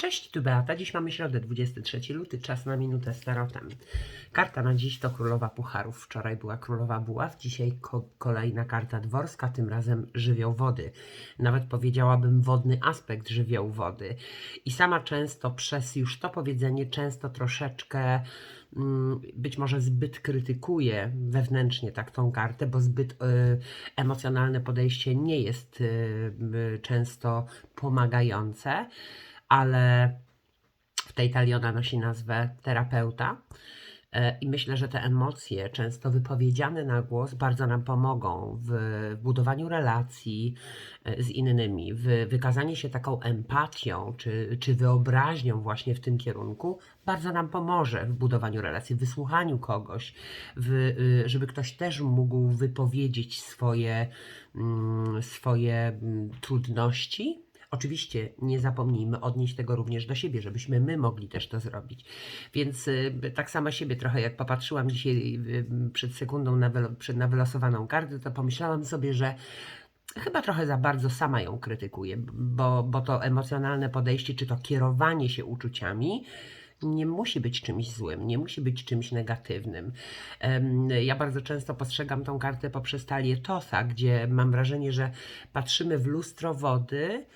Cześć, tu Beata. Dziś mamy środę, 23 luty, czas na minutę z tarotem. Karta na dziś to Królowa Pucharów. Wczoraj była Królowa Buław, dzisiaj ko kolejna karta dworska, tym razem żywioł wody. Nawet powiedziałabym wodny aspekt żywiołu wody. I sama często przez już to powiedzenie, często troszeczkę mm, być może zbyt krytykuję wewnętrznie tak tą kartę, bo zbyt y, emocjonalne podejście nie jest y, y, często pomagające, ale w tej talii ona nosi nazwę terapeuta. E, I myślę, że te emocje, często wypowiedziane na głos, bardzo nam pomogą w, budowaniu relacji e, z innymi, w wykazanie się taką empatią czy, czy wyobraźnią właśnie w tym kierunku, bardzo nam pomoże w budowaniu relacji, w wysłuchaniu kogoś, w, y, żeby ktoś też mógł wypowiedzieć swoje, mm, swoje mm, trudności, Oczywiście nie zapomnijmy odnieść tego również do siebie, żebyśmy my mogli też to zrobić. Więc y, tak sama siebie trochę jak popatrzyłam dzisiaj y, przed sekundą na, przed na wylosowaną kartę, to pomyślałam sobie, że chyba trochę za bardzo sama ją krytykuję, bo, bo to emocjonalne podejście, czy to kierowanie się uczuciami, nie musi być czymś złym, nie musi być czymś negatywnym. Ja bardzo często postrzegam tą kartę poprzez talię Tosa, gdzie mam wrażenie, że patrzymy w lustro wody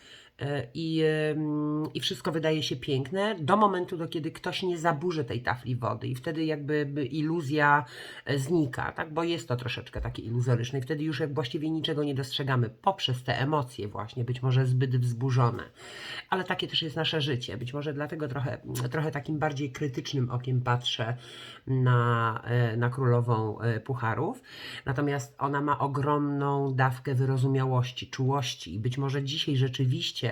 i, em, i wszystko wydaje się piękne do momentu, do kiedy ktoś nie zaburzy tej tafli wody i wtedy jakby by iluzja e, znika, tak? bo jest to troszeczkę takie iluzoryczne i wtedy już jak właściwie niczego nie dostrzegamy poprzez te emocje właśnie, być może zbyt wzburzone. Ale takie też jest nasze życie. Być może dlatego trochę, trochę takim bardziej krytycznym okiem patrzę na, e, na królową e, pucharów. Natomiast ona ma ogromną dawkę wyrozumiałości, czułości i być może dzisiaj rzeczywiście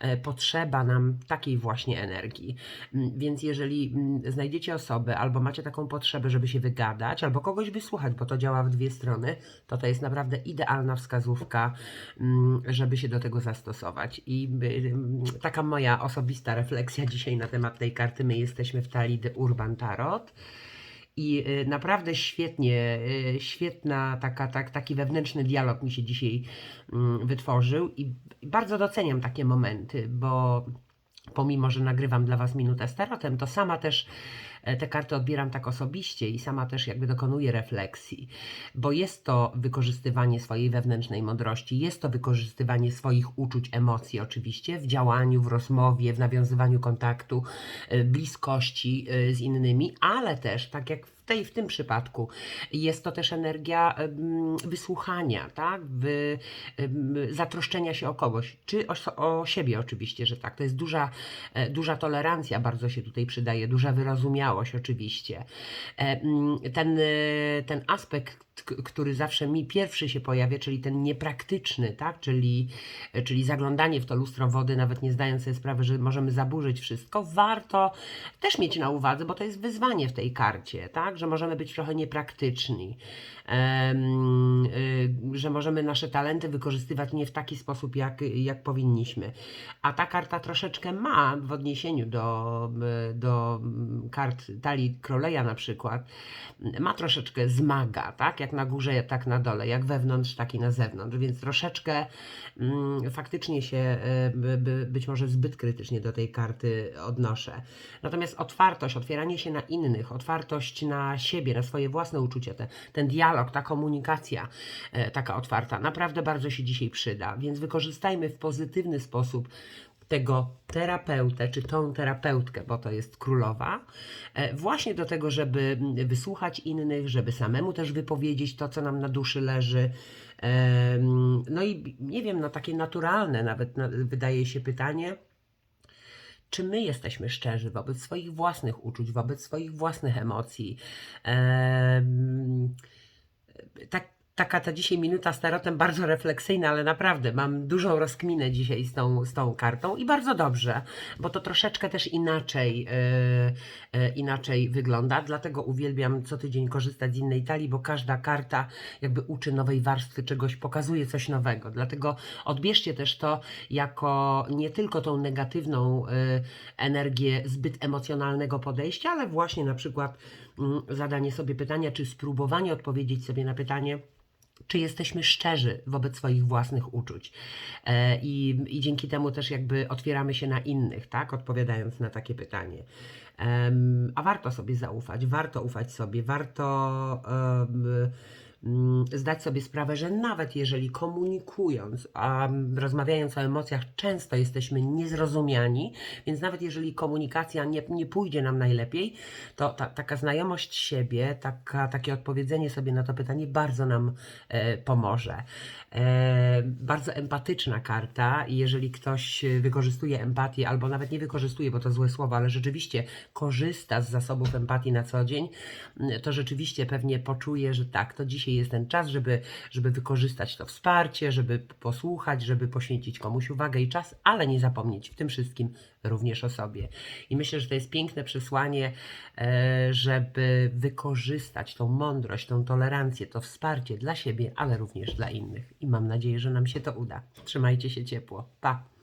e, potrzeba nam takiej właśnie energii. Mm, Więc jeżeli mm, znajdziecie osobę albo macie taką potrzebę, żeby się wygadać, albo kogoś wysłuchać, bo to działa w dwie strony, to to jest naprawdę idealna wskazówka, mm, żeby się do tego zastosować. I taka moja osobista refleksja dzisiaj na temat tej karty. My jesteśmy w talii The Urban Tarot. I y, naprawdę świetnie, y, świetna taka, tak, taki wewnętrzny dialog mi się dzisiaj mm, wytworzył i bardzo doceniam takie momenty, bo pomimo, że nagrywam dla Was minutę z tarotem, to sama też te karty odbieram tak osobiście i sama też jakby dokonuję refleksji, bo jest to wykorzystywanie swojej wewnętrznej mądrości, jest to wykorzystywanie swoich uczuć, emocji oczywiście w działaniu, w rozmowie, w nawiązywaniu kontaktu, e, bliskości e, z innymi, ale też tak jak tej, w tym przypadku jest to też energia wysłuchania, tak? Wy, zatroszczenia się o kogoś, czy o, o siebie oczywiście, że tak. To jest duża, e, duża tolerancja, bardzo się tutaj przydaje, duża wyrozumiałość oczywiście. E, Ten, e, ten aspekt, który zawsze mi pierwszy się pojawia, czyli ten niepraktyczny, tak? Czyli, czyli zaglądanie w to lustro wody, nawet nie zdając sobie sprawy, że możemy zaburzyć wszystko, warto też mieć na uwadze, bo to jest wyzwanie w tej karcie, tak? Że możemy być trochę niepraktyczni, y, że możemy nasze talenty wykorzystywać nie w taki sposób, jak, jak powinniśmy. A ta karta troszeczkę ma w odniesieniu do, do kart talii Kroleja na przykład, ma troszeczkę zmaga, tak? Jak na górze, tak na dole, jak wewnątrz, tak i na zewnątrz, więc troszeczkę mm, faktycznie się y, by, by, być może zbyt krytycznie do tej karty odnoszę. Natomiast otwartość, otwieranie się na innych, otwartość na siebie, na swoje własne uczucia, te, ten dialog, ta komunikacja e, taka otwarta, naprawdę bardzo się dzisiaj przyda. Więc wykorzystajmy w pozytywny sposób tego terapeutę, czy tą terapeutkę, bo to jest królowa, e, właśnie do tego, żeby mm, wysłuchać innych, żeby samemu też wypowiedzieć to, co nam na duszy leży. No i nie wiem, no takie naturalne nawet na- wydaje się pytanie, czy my jesteśmy szczerzy wobec swoich własnych uczuć, wobec swoich własnych emocji. Em, tak, taka ta dzisiaj minuta z tarotem bardzo refleksyjna, ale naprawdę mam dużą rozkminę dzisiaj z tą, z tą kartą i bardzo dobrze, bo to troszeczkę też inaczej, e, e, inaczej wygląda, dlatego uwielbiam co tydzień korzystać z innej talii, bo każda karta jakby uczy nowej warstwy czegoś, pokazuje coś nowego, dlatego odbierzcie też to jako nie tylko tą negatywną e, energię zbyt emocjonalnego podejścia, ale właśnie na przykład mm, zadanie sobie pytania, czy spróbowanie odpowiedzieć sobie na pytanie, czy jesteśmy szczerzy wobec swoich własnych uczuć. E, I, I dzięki temu też jakby otwieramy się na innych, tak? Odpowiadając na takie pytanie. A warto sobie zaufać, warto ufać sobie, warto mm, zdać sobie sprawę, że nawet jeżeli komunikując, a rozmawiając o emocjach, często jesteśmy niezrozumiani, więc nawet jeżeli komunikacja nie, nie pójdzie nam najlepiej, to ta, taka znajomość siebie, taka, takie odpowiedzenie sobie na to pytanie bardzo nam e, pomoże. E, bardzo empatyczna karta i jeżeli ktoś e, wykorzystuje empatię, albo nawet nie wykorzystuje, bo to złe słowo, ale rzeczywiście korzysta z zasobów empatii na co dzień, m, to rzeczywiście pewnie poczuje, że tak, to dzisiaj jest ten czas, żeby, żeby wykorzystać to wsparcie, żeby posłuchać, żeby poświęcić komuś uwagę i czas, ale nie zapomnieć w tym wszystkim również o sobie. I myślę, że to jest piękne przesłanie, e, żeby wykorzystać tą mądrość, tą tolerancję, to wsparcie dla siebie, ale również dla innych. I mam nadzieję, że nam się to uda. Trzymajcie się ciepło. Pa!